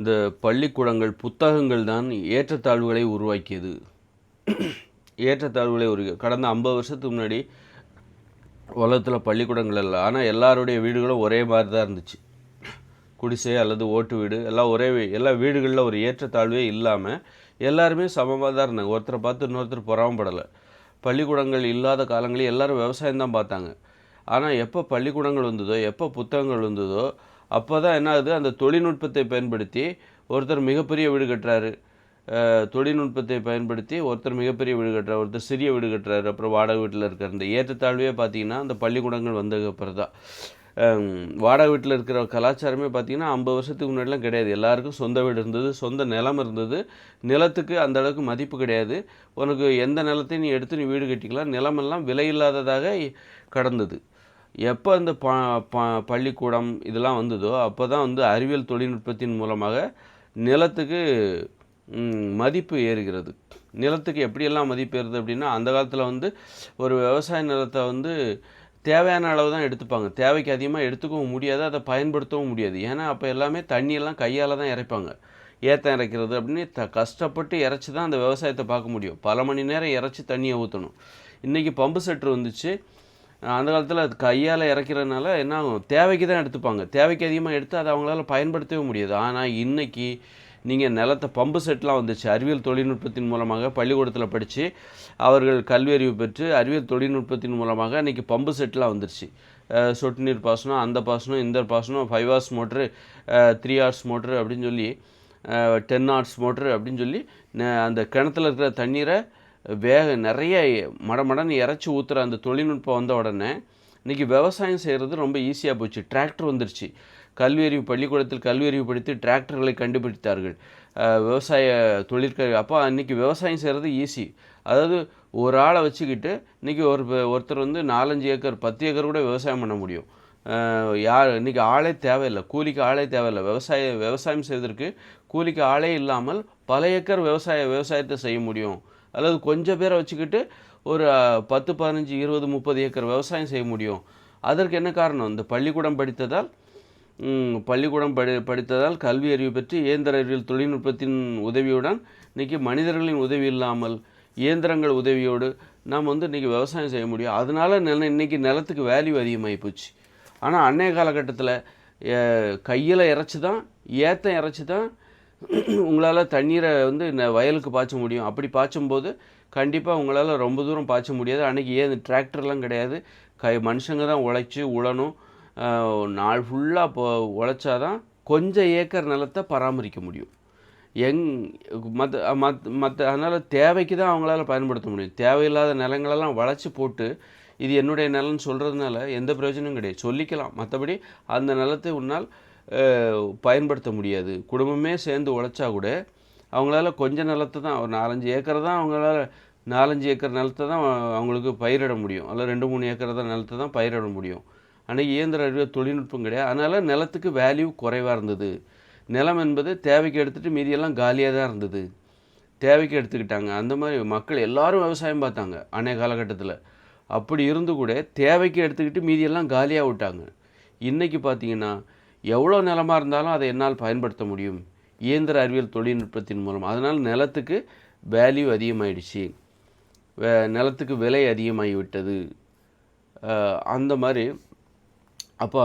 இந்த பள்ளிக்கூடங்கள் புத்தகங்கள் தான் ஏற்றத்தாழ்வுகளை உருவாக்கியது. ஏற்றத்தாழ்வுகளை ஒரு கடந்த ஐம்பது வருஷத்துக்கு முன்னாடி உலகத்தில் பள்ளிக்கூடங்கள் இல்லை. ஆனால் எல்லாருடைய வீடுகளும் ஒரே மாதிரி தான் இருந்துச்சு. குடிசை அல்லது ஓட்டு வீடு எல்லாம் ஒரே எல்லா வீடுகளில் ஒரு ஏற்றத்தாழ்வே இல்லாமல் எல்லாருமே சமமாக தான் இருந்தாங்க. ஒருத்தரை பார்த்து இன்னொருத்தர் பொறாமப்படலை. பள்ளிக்கூடங்கள் இல்லாத காலங்களில் எல்லோரும் விவசாயம் தான் பார்த்தாங்க. ஆனால் எப்போ பள்ளிக்கூடங்கள் வந்ததோ எப்போ புத்தகங்கள் வந்ததோ அப்போ தான் என்ன ஆகுது அந்த தொழில்நுட்பத்தை பயன்படுத்தி ஒருத்தர் மிகப்பெரிய வீடு கட்டுறாரு. தொழில்நுட்பத்தை பயன்படுத்தி ஒருத்தர் மிகப்பெரிய வீடு கட்டுறாரு. ஒருத்தர் சிறிய வீடு கட்டுறாரு. அப்புறம் வாடகை வீட்டில் இருக்கிற இந்த ஏற்றத்தாழ்வே பார்த்தீங்கன்னா அந்த பள்ளிக்கூடங்கள் வந்ததுக்கு அப்புறம் தான். வாடகை வீட்டில் இருக்கிற கலாச்சாரமே பார்த்தீங்கன்னா ஐம்பது வருஷத்துக்கு முன்னாடிலாம் கிடையாது. எல்லாருக்கும் சொந்த வீடு இருந்தது சொந்த நிலம் இருந்தது. நிலத்துக்கு அந்த அளவுக்கு மதிப்பு கிடையாது. உனக்கு எந்த நிலத்தையும் நீ எடுத்து நீ வீடு கட்டிக்கலாம். நிலமெல்லாம் விலை இல்லாததாக கடந்தது. எப்போ இந்த ப ப பள்ளிக்கூடம் இதெல்லாம் வந்ததோ அப்போ தான் வந்து அறிவியல் தொழில்நுட்பத்தின் மூலமாக நிலத்துக்கு மதிப்பு ஏறுகிறது. நிலத்துக்கு எப்படியெல்லாம் மதிப்பு ஏறுது அப்படின்னா அந்த காலத்தில் வந்து ஒரு விவசாய நிலத்தை வந்து தேவையான அளவு தான் எடுத்துப்பாங்க. தேவைக்கு அதிகமாக எடுத்துக்கவும் முடியாது அதை பயன்படுத்தவும் முடியாது. ஏன்னா அப்போ எல்லாமே தண்ணியெல்லாம் கையால் தான் இறைப்பாங்க. ஏற்ற இறைக்கிறது அப்படின்னு த கஷ்டப்பட்டு இறைச்சி தான் அந்த விவசாயத்தை பார்க்க முடியும். பல மணி நேரம் இறைச்சி தண்ணியை ஊற்றணும் இன்றைக்கி பம்பு செட்ரு வந்துச்சு. அந்த காலத்தில் அது கையால் இறக்கிறதுனால என்ன ஆகும்? தேவைக்கு தான் எடுத்துப்பாங்க. தேவைக்கு அதிகமாக எடுத்து அதை அவங்களால பயன்படுத்தவே முடியாது. ஆனால் இன்னைக்கு நீங்கள் நிலத்தை பம்பு செட்லாம் வந்துச்சு. அறிவியல் தொழில்நுட்பத்தின் மூலமாக பள்ளிக்கூடத்தில் படித்து அவர்கள் கல்வி அறிவு பெற்று அறிவியல் தொழில்நுட்பத்தின் மூலமாக இன்றைக்கி பம்பு செட்லாம் வந்துருச்சு. சொட்டு நீர் பாசனம் அந்த பாசனம் இந்த பாசனம் five horse motor three horse motor அப்படின்னு சொல்லி டென் ஹார்ஸ் மோட்ரு அப்படின்னு சொல்லி அந்த கிணத்துல இருக்கிற தண்ணீரை வேக நிறைய மடமடன்னு இறச்சி ஊற்றுற அந்த தொழில்நுட்பம் வந்த உடனே இன்றைக்கி விவசாயம் செய்கிறது ரொம்ப ஈஸியாக போச்சு. டிராக்டர் வந்துருச்சு. கல்வி அறிவு பள்ளிக்கூடத்தில் கல்வி அறிவு படித்து டிராக்டர்களை கண்டுபிடித்தார்கள். விவசாய தொழிற்க அப்போ அன்றைக்கி விவசாயம் செய்கிறது ஈஸி அதாவது ஒரு ஆளை வச்சுக்கிட்டு இன்றைக்கி ஒரு ஒருத்தர் வந்து நாலஞ்சு ஏக்கர் பத்து ஏக்கர் கூட விவசாயம் பண்ண முடியும். யார் இன்றைக்கி ஆளே தேவையில்லை. கூலிக்கு ஆளே தேவையில்லை. விவசாய விவசாயம் செய்வதற்கு கூலிக்கு ஆளே இல்லாமல் பல ஏக்கர் விவசாய விவசாயத்தை செய்ய முடியும். அல்லது கொஞ்சம் பேரை வச்சுக்கிட்டு ஒரு பத்து பதினஞ்சு இருபது முப்பது ஏக்கர் விவசாயம் செய்ய முடியும். அதற்கு என்ன காரணம்? இந்த பள்ளிக்கூடம் படித்ததால் பள்ளிக்கூடம் படி படித்ததால் கல்வி அறிவு பெற்று இயந்திர அறிவியல் தொழில்நுட்பத்தின் உதவியுடன் இன்றைக்கி மனிதர்களின் உதவி இல்லாமல் இயந்திரங்கள் உதவியோடு நாம் வந்து இன்றைக்கி விவசாயம் செய்ய முடியும். அதனால் நில இன்னைக்கு நிலத்துக்கு வேல்யூ அதிகமாகி போச்சு. ஆனால் அன்னைய காலகட்டத்தில் கையில் இறைச்சி தான் ஏத்தம் இறைச்சி தான் உங்களால் தண்ணீரை வந்து இந்த வயலுக்கு பாய்ச்ச முடியும். அப்படி பாய்ச்சும்போது கண்டிப்பாக உங்களால் ரொம்ப தூரம் பாய்ச்ச முடியாது. அன்றைக்கி ஏன் டிராக்டர்லாம் கிடையாது. கை மனுஷங்க தான் உழைச்சி உழணும். நாள் ஃபுல்லாக இப்போ உழைச்சாதான் கொஞ்சம் ஏக்கர் நிலத்தை பராமரிக்க முடியும். எங் மற்ற மத் மற்ற அதனால் தேவைக்கு தான் அவங்களால பயன்படுத்த முடியும். தேவையில்லாத நிலங்களெல்லாம் வளைச்சி போட்டு இது என்னுடைய நிலம்னு சொல்கிறதுனால எந்த பிரயோஜனமும் கிடையாது. சொல்லிக்கலாம். மற்றபடி அந்த நிலத்தை உன்னால் பயன்படுத்த முடியாது. குடும்பமே சேர்ந்து உழைச்சா கூட அவங்களால கொஞ்ச நிலத்தை தான் ஒரு நாலஞ்சு ஏக்கர் தான் அவங்களால நாலஞ்சு ஏக்கர் நிலத்தை தான் அவங்களுக்கு பயிரிட முடியும். அல்ல ரெண்டு மூணு ஏக்கர் தான் நிலத்தை தான் பயிரிட முடியும். அன்றைக்கி இயந்திர அறிவியல் தொழில்நுட்பம் கிடையாது. அதனால் நிலத்துக்கு வேல்யூ குறைவாக இருந்தது. நிலம் என்பது தேவைக்கு எடுத்துகிட்டு மீதியெல்லாம் காலியாக தான் இருந்தது. தேவைக்கு எடுத்துக்கிட்டாங்க. அந்த மாதிரி மக்கள் எல்லாரும் விவசாயம் பார்த்தாங்க அன்றைய காலகட்டத்தில். அப்படி இருந்து கூட தேவைக்கு எடுத்துக்கிட்டு மீதியெல்லாம் காலியாக விட்டாங்க. இன்றைக்கி பார்த்தீங்கன்னா எவ்வளோ நிலமாக இருந்தாலும் அதை என்னால் பயன்படுத்த முடியும். இயந்திர அறிவியல் தொழில்நுட்பத்தின் மூலம். அதனால் நிலத்துக்கு வேல்யூ அதிகமாகிடுச்சு நிலத்துக்கு விலை அதிகமாகி விட்டது அந்த மாதிரி அப்போ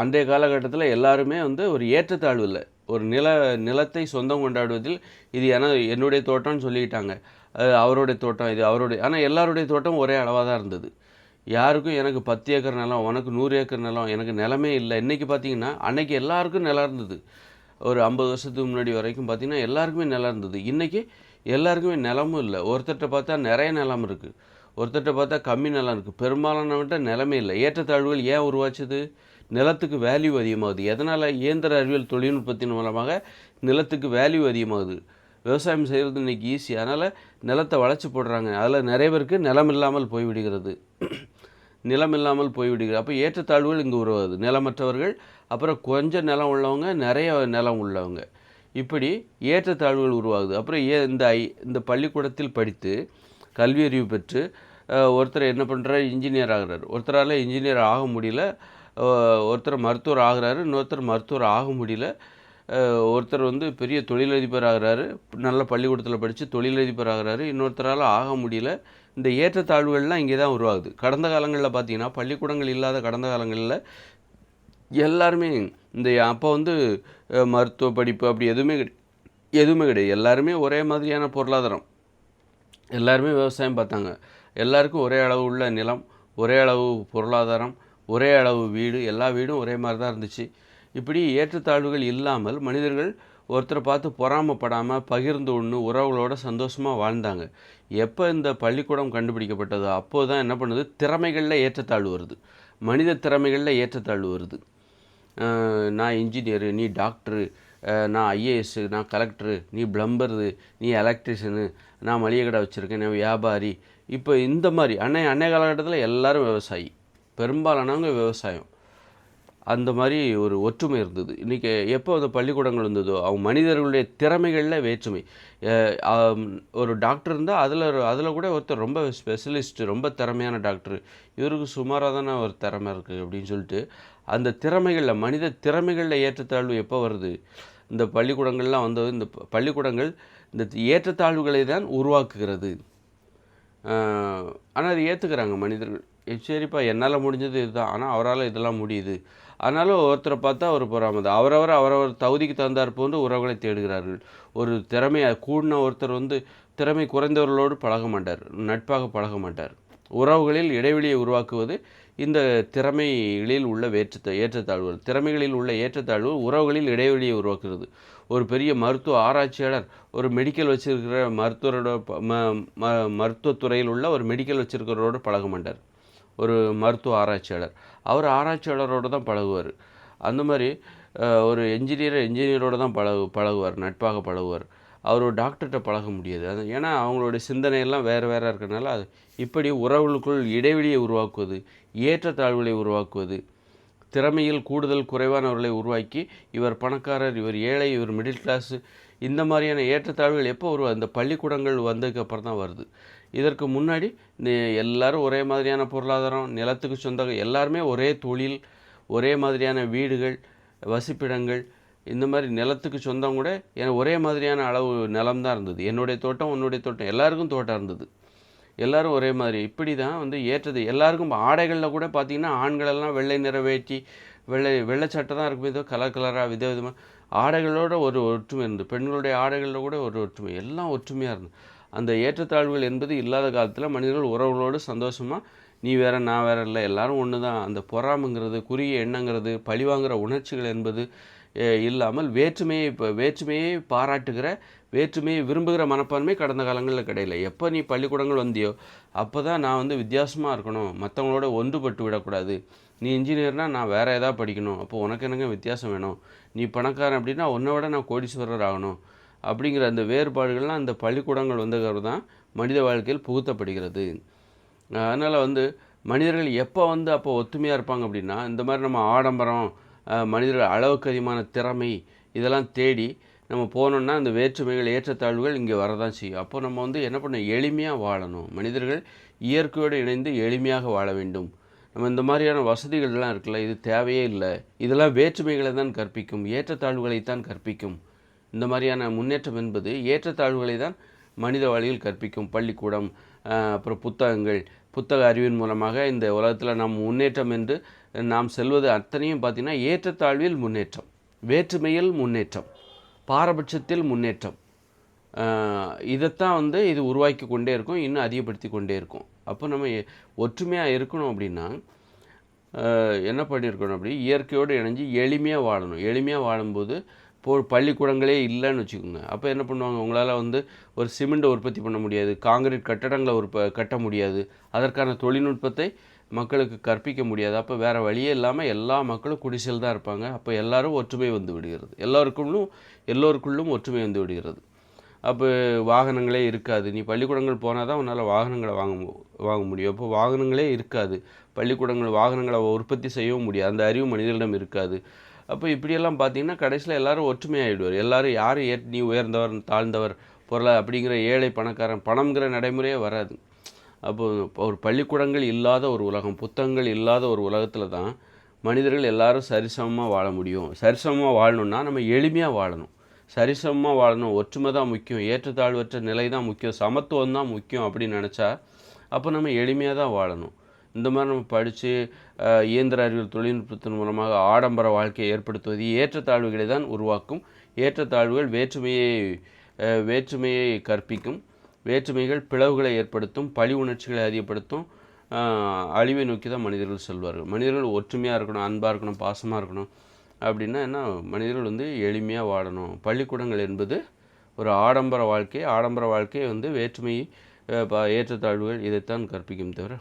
அன்றைய காலகட்டத்தில் எல்லாருமே வந்து ஒரு ஏற்றத்தாழ்வு இல்லை. ஒரு நில நிலத்தை சொந்தம் கொண்டாடுவதில் இது என என்னுடைய தோட்டம்னு சொல்லிக்கிட்டாங்க அது அவருடைய தோட்டம் இது அவருடைய ஆனால் எல்லாருடைய தோட்டம் ஒரே அளவாக தான் இருந்தது. யாருக்கும் எனக்கு பத்து ஏக்கர் நிலம் உனக்கு நூறு ஏக்கர் நிலம் எனக்கு நிலமே இல்லை. இன்றைக்கி பார்த்தீங்கன்னா அன்றைக்கி எல்லாருக்கும் நிலம் இருந்தது. ஒரு ஐம்பது வருஷத்துக்கு முன்னாடி வரைக்கும் பார்த்தீங்கன்னா எல்லாருக்குமே நிலம் இருந்தது. இன்றைக்கி எல்லாருக்குமே நிலமும் இல்லை. ஒருத்தர்கிட்ட பார்த்தா நிறைய நிலம் இருக்குது ஒருத்தர்கிட்ட பார்த்தா கம்மி நிலம் இருக்குது பெரும்பாலானவன்ட்ட நிலமே இல்லை. ஏற்றத்தாழ்வுகள் ஏன் உருவாச்சுது? நிலத்துக்கு வேல்யூ அதிகமாகுது. எதனால்? இயந்திர அறிவியல் தொழில்நுட்பத்தின் மூலமாக நிலத்துக்கு வேல்யூ அதிகமாகுது. விவசாயம் செய்கிறது இன்றைக்கி ஈஸி அதனால் நிலத்தை வளைச்சி போடுறாங்க. அதில் நிறைய பேருக்கு நிலம் இல்லாமல் போய்விடுகிறது நிலம் இல்லாமல் போய்விடுகிறது அப்போ ஏற்றத்தாழ்வுகள் இங்கே உருவாகுது. நிலமற்றவர்கள் அப்புறம் கொஞ்சம் நிலம் உள்ளவங்க நிறைய நிலம் உள்ளவங்க. இப்படி ஏற்றத்தாழ்வுகள் உருவாகுது. அப்புறம் ஏ இந்த ஐ இந்த பள்ளிக்கூடத்தில் படித்து கல்வி அறிவு பெற்று ஒருத்தர் என்ன பண்ணுறாரு இன்ஜினியர் ஆகிறார். ஒருத்தரால் இன்ஜினியர் ஆக முடியல. ஒருத்தர் மருத்துவர் ஆகிறாரு. இன்னொருத்தர் மருத்துவர் ஆக முடியல. ஒருத்தர் வந்து பெரிய தொழிலதிபர் ஆகிறாரு. நல்ல பள்ளிக்கூடத்தில் படித்து தொழிலதிபர் ஆகிறாரு. இன்னொருத்தரால் ஆக முடியல. இந்த ஏற்றத்தாழ்வுகள்லாம் இங்கே தான் உருவாகுது. கடந்த காலங்களில் பார்த்தீங்கன்னா பள்ளிக்கூடங்கள் இல்லாத கடந்த காலங்களில் எல்லாருமே இந்த அப்போ வந்து மருத்துவ படிப்பு அப்படி எதுவுமே கிடை எதுவுமே கிடையாது. எல்லாருமே ஒரே மாதிரியான பொருளாதாரம். எல்லாருமே விவசாயம் பார்த்தாங்க. எல்லாருக்கும் ஒரே அளவு உள்ள நிலம் ஒரே அளவு பொருளாதாரம் ஒரே அளவு வீடு எல்லா வீடும் ஒரே மாதிரி தான் இருந்துச்சு. இப்படி ஏற்றத்தாழ்வுகள் இல்லாமல் மனிதர்கள் ஒருத்தரை பார்த்து பொறாமப்படாமல் பகிர்ந்து ஒன்று உறவுகளோட சந்தோஷமாக வாழ்ந்தாங்க. எப்போ இந்த பள்ளிக்கூடம் கண்டுபிடிக்கப்பட்டதோ அப்போது தான் என்ன பண்ணுது? திறமைகளில் ஏற்றத்தாழ்வு வருது. மனித திறமைகளில் ஏற்றத்தாழ்வு வருது. நான் இன்ஜினியரு நீ டாக்டரு நான் ஐஏஎஸ்ஸு நான் கலெக்டரு நீ பிளம்பரு நீ எலக்ட்ரிஷியனு நான் மளிகை கடை வச்சுருக்கேன் நான் வியாபாரி. இப்போ இந்த மாதிரி அன்னை அன்னைய காலகட்டத்தில் எல்லாரும் விவசாயி. பெரும்பாலானவங்க விவசாயம். அந்த மாதிரி ஒரு ஒற்றுமை இருந்தது. இன்றைக்கி எப்போ அந்த பள்ளிக்கூடங்கள் இருந்ததோ அவங்க மனிதர்களுடைய திறமைகளில் வேற்றுமை. ஒரு டாக்டர் இருந்தால் அதில் அதில் கூட ஒருத்தர் ரொம்ப ஸ்பெஷலிஸ்ட் ரொம்ப திறமையான டாக்டர். இவருக்கு சுமாராக தானே ஒரு திறமை இருக்குது அப்படின்னு சொல்லிட்டு அந்த திறமைகளில் மனித திறமைகளில் ஏற்றத்தாழ்வு எப்போ வருது? இந்த பள்ளிக்கூடங்கள்லாம் வந்தது இந்த பள்ளிக்கூடங்கள் இந்த ஏற்றத்தாழ்வுகளை தான் உருவாக்குகிறது. ஆனால் அதை ஏற்றுக்கிறாங்க மனிதர்கள். சரிப்பா என்னால் முடிஞ்சது இதுதான். ஆனால் அவரால் இதெல்லாம் முடியுது. ஆனாலும் ஒருத்தரை பார்த்தா ஒரு பொறாமது அவரவர் அவரவர் தகுதிக்கு தகுந்தாற் போன்று உறவுகளை தேடுகிறார்கள். ஒரு திறமையை கூடின ஒருத்தர் வந்து திறமை குறைந்தவர்களோடு பழக மாட்டார். நட்பாக பழக மாட்டார். உறவுகளில் இடைவெளியை உருவாக்குவது இந்த திறமைகளில் உள்ள வேற்ற ஏற்றத்தாழ்வுகள். திறமைகளில் உள்ள ஏற்றத்தாழ்வு உறவுகளில் இடைவெளியை உருவாக்குகிறது. ஒரு பெரிய மருத்துவ ஆராய்ச்சியாளர் ஒரு மெடிக்கல் வச்சிருக்கிற மருத்துவரோட ம ம மருத்துவத்துறையில் உள்ள ஒரு மெடிக்கல் வச்சிருக்கிறவரோடு பழக மாட்டார். ஒரு மருத்துவ ஆராய்ச்சியாளர். அவர் ஆராய்ச்சியாளரோட தான் பழகுவார். அந்த மாதிரி ஒரு என்ஜினியர் என்ஜினியரோடு தான் பழகு பழகுவார் நட்பாக பழகுவார். அவர் ஒரு டாக்டர்கிட்ட பழக முடியாது. அது ஏன்னா அவங்களுடைய சிந்தனையெல்லாம் வேறு வேறு இருக்கிறனால அது இப்படி உறவுகளுக்குள் இடைவெளியை உருவாக்குவது ஏற்றத்தாழ்வுகளை உருவாக்குவது திறமையில் கூடுதல் குறைவானவர்களை உருவாக்கி இவர் பணக்காரர் இவர் ஏழை இவர் மிடில் கிளாஸு இந்த மாதிரியான ஏற்றத்தாழ்வுகள் எப்போ வரும் இந்த பள்ளிக்கூடங்கள் வந்ததுக்கு அப்புறம் தான் வருது. இதற்கு முன்னாடி எல்லாரும் ஒரே மாதிரியான பொருளாதாரம் நிலத்துக்கு சொந்த எல்லாருமே ஒரே தொழில் ஒரே மாதிரியான வீடுகள் வசிப்பிடங்கள் இந்த மாதிரி நிலத்துக்கு சொந்தம் கூட ஏன்னா ஒரே மாதிரியான அளவு நிலம் தான் இருந்தது. என்னுடைய தோட்டம் உன்னுடைய தோட்டம் எல்லாருக்கும் தோட்டம் இருந்தது. எல்லாரும் ஒரே மாதிரி. இப்படி தான் வந்து ஏற்றது. எல்லாருக்கும் ஆடைகளில் கூட பார்த்திங்கன்னா ஆண்களெல்லாம் வெள்ளை நிற வேட்டி வெள்ளை வெள்ளை சட்டை தான் இருக்கும் ஏதோ கலர் கலராக வித விதமாக ஆடைகளோட ஒரு ஒற்றுமை இருந்தது. பெண்களுடைய ஆடைகளில் கூட ஒரு ஒற்றுமை. எல்லாம் ஒற்றுமையாக இருந்தது. அந்த ஏற்றத்தாழ்வுகள் என்பது இல்லாத காலத்தில் மனிதர்கள் உறவுகளோடு சந்தோஷமாக நீ வேற நான் வேற இல்லை. எல்லாரும் ஒன்று தான் அந்த பொறாமைங்கிறது குறுகிய எண்ணங்கிறது பழிவாங்கிற உணர்ச்சிகள் என்பது இல்லாமல் வேற்றுமையை இப்போ வேற்றுமையை பாராட்டுகிற வேற்றுமையை விரும்புகிற மனப்பான்மை கடந்த காலங்களில் கிடையல. எப்போ நீ பள்ளிக்கூடங்கள் வந்தியோ அப்போ தான் நான் வந்து வித்தியாசமாக இருக்கணும். மற்றவங்களோட ஒன்றுபட்டு விடக்கூடாது. நீ இன்ஜினியர்னால் நான் வேறு ஏதாவது படிக்கணும். அப்போ உனக்கு என்னங்க வித்தியாசம் வேணும்? நீ பணக்காரன் அப்படின்னா உன்னை விட நான் கோடீஸ்வரர் ஆகணும். அப்படிங்கிற அந்த வேறுபாடுகள்லாம் அந்த பள்ளிக்கூடங்கள் வந்தது தான் மனித வாழ்க்கையில் புகுத்தப்படுகிறது. அதனால் வந்து மனிதர்கள் எப்போ வந்து அப்போ ஒத்துமையாக இருப்பாங்க அப்படின்னா இந்த மாதிரி நம்ம ஆடம்பரம் மனிதர்கள் அளவுக்கு அதிகமான திறமை இதெல்லாம் தேடி நம்ம போனோம்னா அந்த வேற்றுமைகள் ஏற்றத்தாழ்வுகள் இங்கே வரதான் செய்யும். அப்போ நம்ம வந்து என்ன பண்ணணும்? எளிமையாக வாழணும். மனிதர்கள் இயற்கையோடு இணைந்து எளிமையாக வாழ வேண்டும். நம்ம இந்த மாதிரியான வசதிகள்லாம் இருக்குல்ல இது தேவையே இல்லை. இதெல்லாம் வேற்றுமைகளை தான் கற்பிக்கும் ஏற்றத்தாழ்வுகளை தான் கற்பிக்கும். இந்த மாதிரியான முன்னேற்றம் என்பது ஏற்றத்தாழ்வுகளை தான் மனித வழியில் கற்பிக்கும். பள்ளிக்கூடம் அப்புறம் புத்தகங்கள் புத்தக அறிவின் மூலமாக இந்த உலகத்தில் நாம் முன்னேற்றம் என்று நாம் செல்வது அத்தனையும் பார்த்திங்கன்னா ஏற்றத்தாழ்வில் முன்னேற்றம் வேற்றுமையில் முன்னேற்றம் பாரபட்சத்தில் முன்னேற்றம். இதைத்தான் வந்து இது உருவாக்கி கொண்டே இருக்கும் இன்னும் அதிகப்படுத்தி கொண்டே இருக்கும். அப்போ நம்ம எ- ஒற்றுமையாக இருக்கணும் அப்படின்னா என்ன பண்ணியிருக்கணும் அப்படி இயற்கையோடு இணைஞ்சு எளிமையாக வாழணும். எளிமையாக வாழும்போது இப்போ பள்ளிக்கூடங்களே இல்லைன்னு வச்சுக்கோங்க. அப்போ என்ன பண்ணுவாங்க? உங்களால் வந்து ஒரு சிமெண்ட்டை உற்பத்தி பண்ண முடியாது காங்கிரீட் கட்டடங்களை உற்ப கட்ட முடியாது அதற்கான தொழில்நுட்பத்தை மக்களுக்கு கற்பிக்க முடியாது. அப்போ வேறு வழியே இல்லாமல் எல்லா மக்களும் குடிசையில் தான் இருப்பாங்க. அப்போ எல்லோரும் ஒற்றுமை வந்து விடுகிறது. எல்லோருக்குள்ளும் எல்லோருக்குள்ளும் ஒற்றுமை வந்து விடுகிறது. அப்போ வாகனங்களே இருக்காது. நீ பள்ளிக்கூடங்கள் போனால் தான் உன்னால் வாகனங்களை வாங்க மு- வாங்க முடியும். அப்போ வாகனங்களே இருக்காது. பள்ளிக்கூடங்கள் வாகனங்களை உற்பத்தி செய்யவும் முடியாது. அந்த அறிவு மனிதர்களிடம் இருக்காது. அப்போ இப்படியெல்லாம் பார்த்தீங்கன்னா கடைசியில் எல்லாரும் ஒற்றுமையாகிடுவார் எல்லாரும் யார் ஏ நீ உயர்ந்தவர் தாழ்ந்தவர் பொருளை அப்படிங்கிற ஏழை பணக்காரன் பணம்ங்கிற நடைமுறையே வராது. அப்போ ஒரு பள்ளிக்கூடங்கள் இல்லாத ஒரு உலகம் புத்தகங்கள் இல்லாத ஒரு உலகத்தில் தான் மனிதர்கள் எல்லாரும் சரிசமமாக வாழ முடியும். சரிசமமாக வாழணுன்னா நம்ம எளிமையாக வாழணும். சரிசமமாக வாழணும். ஒற்றுமை தான் முக்கியம். ஏற்றத்தாழ்வற்ற நிலை தான் முக்கியம். சமத்துவம் தான் முக்கியம் அப்படின்னு நினச்சா அப்போ நம்ம எளிமையாக தான் வாழணும். இந்த மாதிரி நம்ம படித்து இயந்திர அறிவியல் தொழில்நுட்பத்தின் மூலமாக ஆடம்பர வாழ்க்கையை ஏற்படுத்துவது ஏற்றத்தாழ்வுகளை தான் உருவாக்கும். ஏற்றத்தாழ்வுகள் வேற்றுமையை வேற்றுமையை கற்பிக்கும். வேற்றுமைகள் பிளவுகளை ஏற்படுத்தும். பழி உணர்ச்சிகளை அதிகப்படுத்தும். அழிவை நோக்கி தான் மனிதர்கள் செல்வார்கள். மனிதர்கள் ஒற்றுமையாக இருக்கணும் அன்பாக இருக்கணும் பாசமாக இருக்கணும். அப்படின்னா என்ன? மனிதர்கள் வந்து எளிமையாக வாழணும். பள்ளிக்கூடங்கள் என்பது ஒரு ஆடம்பர வாழ்க்கை. ஆடம்பர வாழ்க்கை வந்து வேற்றுமை ஏற்றத்தாழ்வுகள் இதைத்தான் கற்பிக்கும் தவிர